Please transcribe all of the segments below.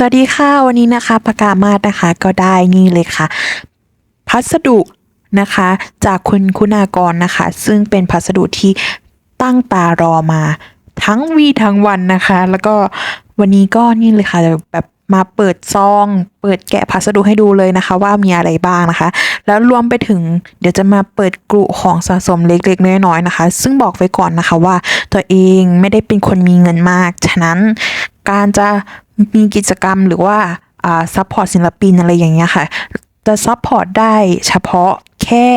สวัสดีค่ะวันนี้นะคะปากกามาดนะคะก็ได้นี่เลยค่ะ พัสดุนะคะ จากคุณคุณากรนะคะ ซึ่งเป็นพัสดุที่ตั้งตารอมา ทั้งวีทั้งวันนะคะ แล้วก็วันนี้ก็นี่เลยค่ะแบบมาเปิดซอง เปิดแกะพัสดุให้ดูเลยนะคะ ว่ามีอะไรบ้างนะคะ แล้วรวมไปถึงเดี๋ยวจะมาเปิดกลุ่ของสะสมเล็กๆน้อยๆนะคะ ซึ่งบอกไว้ก่อนนะคะว่าตัวเองไม่ได้เป็นคนมีเงินมาก ฉะนั้นการจะ มีกิจกรรมหรือว่าอ่าซัพพอร์ตศิลปินอะไรอย่างเงี้ยค่ะ จะซัพพอร์ตได้เฉพาะแค่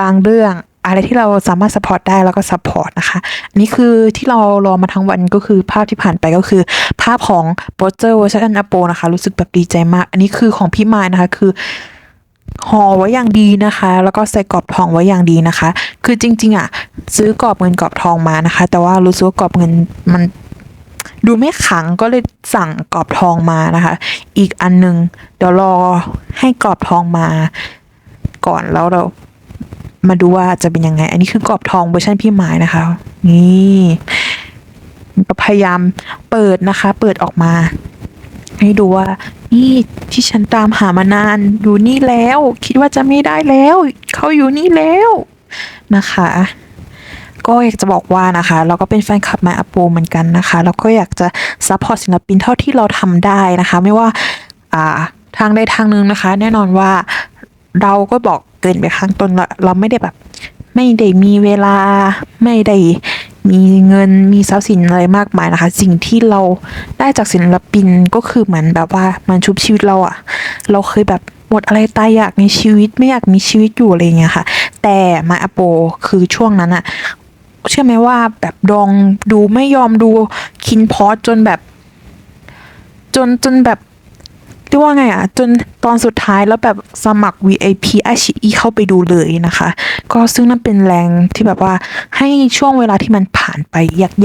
บางเรื่องอะไรที่เราสามารถซัพพอร์ตได้แล้วก็ซัพพอร์ตนะคะ อันนี้คือที่เรารอมาทั้งวันก็คือภาพที่ผ่านไปก็คือ ภาพของโปสเตอร์เวอร์ชันอโปนะคะ รู้สึกแบบดีใจมาก อันนี้คือของพี่มายนะคะคือห่อไว้อย่างดีนะคะ แล้วก็ใส่กรอบทองไว้อย่างดีนะคะ คือจริง ๆ อะ ซื้อกรอบเงินกรอบทองมานะคะ แต่ว่ารู้สึกว่ากรอบเงินมัน ดูไม่ขังก็เลยสั่งกรอบทองมานะคะ อีกอันหนึงเดี๋ยวรอให้กรอบทองมา ก่อนแล้วเรามาดูว่าจะเป็นยังไง อันนี้คือกรอบทองเวอร์ชันพี่หมายนะคะ นี่ก็พยายามเปิดนะคะ เปิดออกมา ให้ดูว่า นี่ที่ฉันตามหามานานอยู่นี่แล้ว คิดว่าจะไม่ได้แล้ว เขาอยู่นี่แล้วนะคะ ก็อยากจะบอกว่านะคะ เราก็เป็นแฟนคลับมาอ p โปเหมือนกันนะคะ แล้วก็อยากจะซัพพอร์ตศิลปินเท่าที่เราทำได้นะคะ ไม่ว่าอ่าทางใดทางหนึ่งนะคะ แน่นอนว่าเราก็บอกเกินไปข้างต้นว่าเราไม่ได้แบบ ไม่ได้มีเวลาไม่ได้มีเงินมีทรัพย์สินอะไรมากมายนะคะ สิ่งที่เราได้จากศิลปินก็คือเหมือนแบบว่ามันชุบชีวิตเราอะเราเคยแบบหมดอะไรตายอยากในชีวิตไม่อยากมีชีวิตอยู่อะไรอย่างเงี้ยค่ะ แต่มาอโปคือช่วงนั้นอะ ชื่อไหมว่าแบบดองดูไม่ยอมดูคินพอสจนแบบ จนจนแบบเรียกว่าไงอะ จนตอนสุดท้ายแล้วแบบสมัคร VIP อาชีอีเข้าไปดูเลยนะคะ ก็ซึ่งนั่นเป็นแรงที่แบบว่าให้ช่วงเวลาที่มันผ่านไป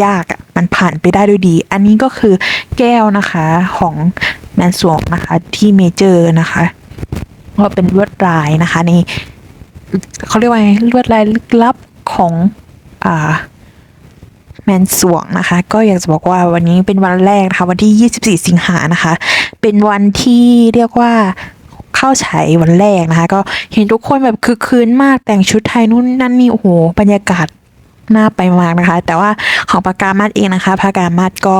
ยากๆอะมันผ่านไปได้ด้วยดี อันนี้ก็คือแก้วนะคะของแมนสวงนะคะที่เมเจอร์นะคะก็เป็นลวดลายนะคะในเขาเรียกว่าไงลวดลายลึกลับของ แมนสวงนะคะ ก็อยากจะบอกว่าวันนี้เป็นวันแรกนะคะวันที่ 24 สิงหานะคะ เป็นวันที่เรียกว่าเข้าฉายวันแรกนะคะ ก็เห็นทุกคนแบบคือคืนมากแต่งชุดไทยนู่นนั่นนี่โอ้โหบรรยากาศน่าไปมากนะคะ แต่ว่าของปากกามาดเองนะคะปากกามาดก็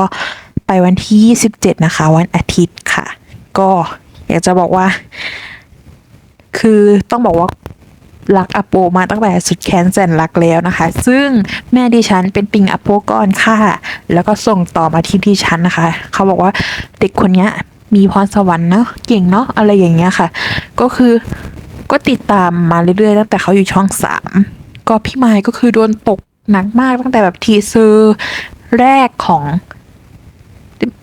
ไปวันที่ 27 นะคะ วันอาทิตย์ค่ะ ก็อยากจะบอกว่า คือต้องบอกว่า รักอโปมาตั้งแต่สุดแค้นแสนรักแล้วนะคะ ซึ่งแม่ดิฉันเป็นปิงอโปก่อนค่ะ แล้วก็ส่งต่อมาที่ดิฉันนะคะ เขาบอกว่าเด็กคนนี้มีพรสวรรค์เนาะเก่งเนาะอะไรอย่างเงี้ยค่ะ ก็คือก็ติดตามมาเรื่อยๆ ตั้งแต่เขาอยู่ช่องสามก็พี่ไมค์ก็คือโดนตกหนักมากตั้งแต่แบบทีเซอร์แรกของ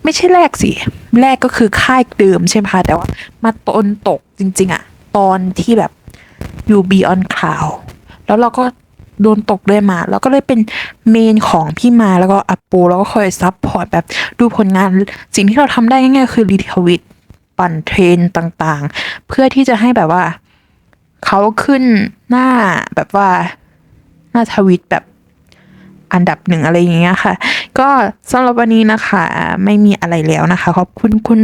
ไม่ใช่แรกสิ แรกก็คือค่ายเดิมใช่ไหมคะแต่ว่ามาตนตกจริง ๆอะตอนที่แบบ อยู่ Beyond Cloud แล้วเราก็โดนตกด้วยมา แล้วก็เลยเป็นเมนของพี่มาแล้วก็อัปปูแล้วก็คอยซับพอร์ตแบบดูผลงาน สิ่งที่เราทำได้ง่ายๆคือรีทวิตปั่นเทรนต่างๆ เพื่อที่จะให้แบบว่าเขาขึ้นหน้าแบบว่าหน้าทวิตแบบอันดับหนึ่งอะไรอย่างเงี้ยค่ะ ก็สำหรับวันนี้นะคะ ไม่มีอะไรแล้วนะคะ ขอบคุณคุณ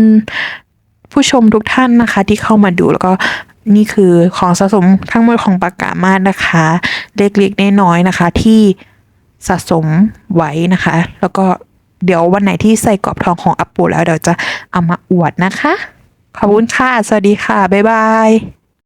ผู้ชมทุกท่านนะคะ ที่เข้ามาดูแล้วก็ นี่คือของสะสมทั้งหมดของปากกามาสนะคะเล็กๆน้อยๆนะคะ ที่สะสมไว้นะคะ แล้วก็เดี๋ยววันไหนที่ใส่กรอบทองของอัปปูแล้วเดี๋ยวจะเอามาอวดนะคะ ขอบคุณค่ะ สวัสดีค่ะ บ๊ายบาย